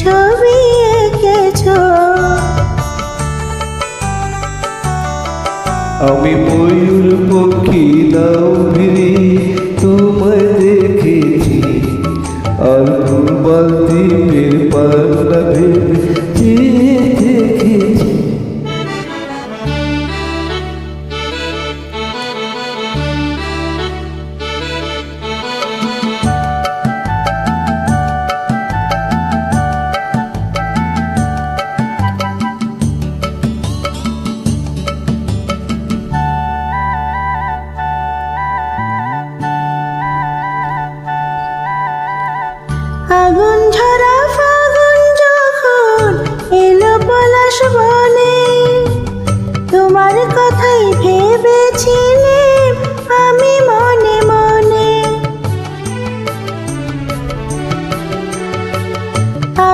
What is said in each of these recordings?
ছবি এঁকেছ? আমি ময়ূর পক্ষী দাও ভিড়ি তোমায় দেখেছি। আর বালতি পাল্লা ভেবে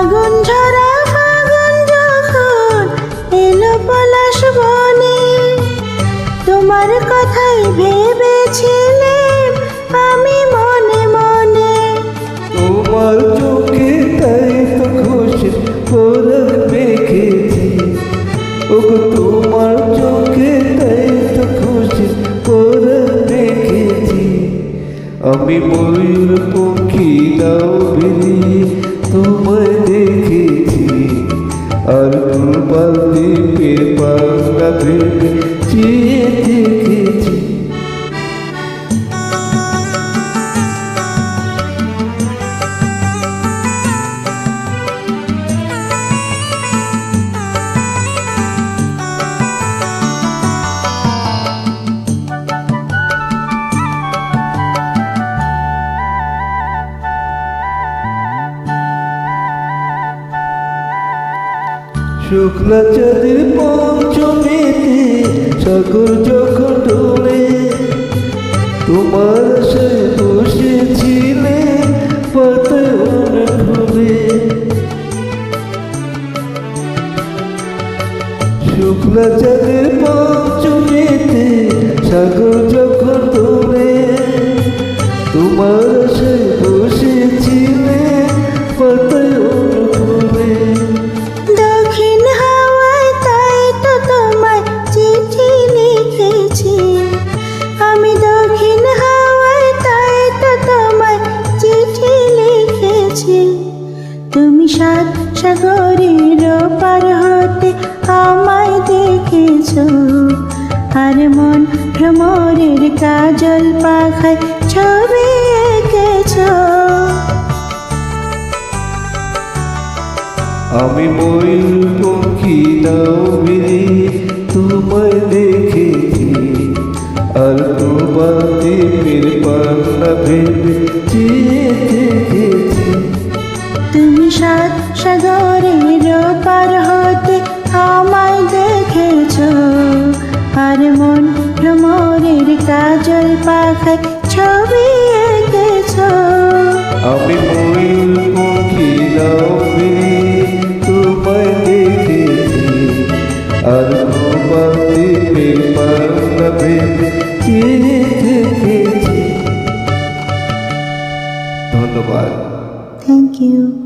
আগুন ঝরা ফাগুন যখন এলো পলাশ বনে। তোমার কথাই ভেবেছিলাম আমি মনে মনে। তোমার চোখে তাই তো খুশি পরখ মেখেছি ওগো, তোমার চোখে তাই তো খুশি পরখ মেখেছি আমি ময়ূর পক্ষী দাও বেরিয়ে তোমায় পাল্লা শুক্লা চাঁদের পঞ্চমীতে সাগর যখন ডোলে তোমার সে বসেছিলে পাতায়ন খুলে শুক্লা চাঁদের পঞ্চমীতে সাগর যখন ডোলে তোমার সে বসেছিলে দেখেছ আর মন ভ্রমরের কাজল পাখায় ছবি এঁকেছো। আমি ময়ূর পক্ষী দাও তোমায় দেখেছি। আর তোমার দ্বীপের পাল্লা ভেবে চেয়ে দেখেছি। তুমি সাত সাগরের আর মন ভ্রমরের কাজল পাখায় ছবি এঁকেছ। আমি ময়ূর পক্ষী বেরিয়ে তোমায় দেখেছি আর তোমার দ্বীপের পাল্লা ভেবে চেয়ে দেখেছি। ধন্যবাদ। Thank you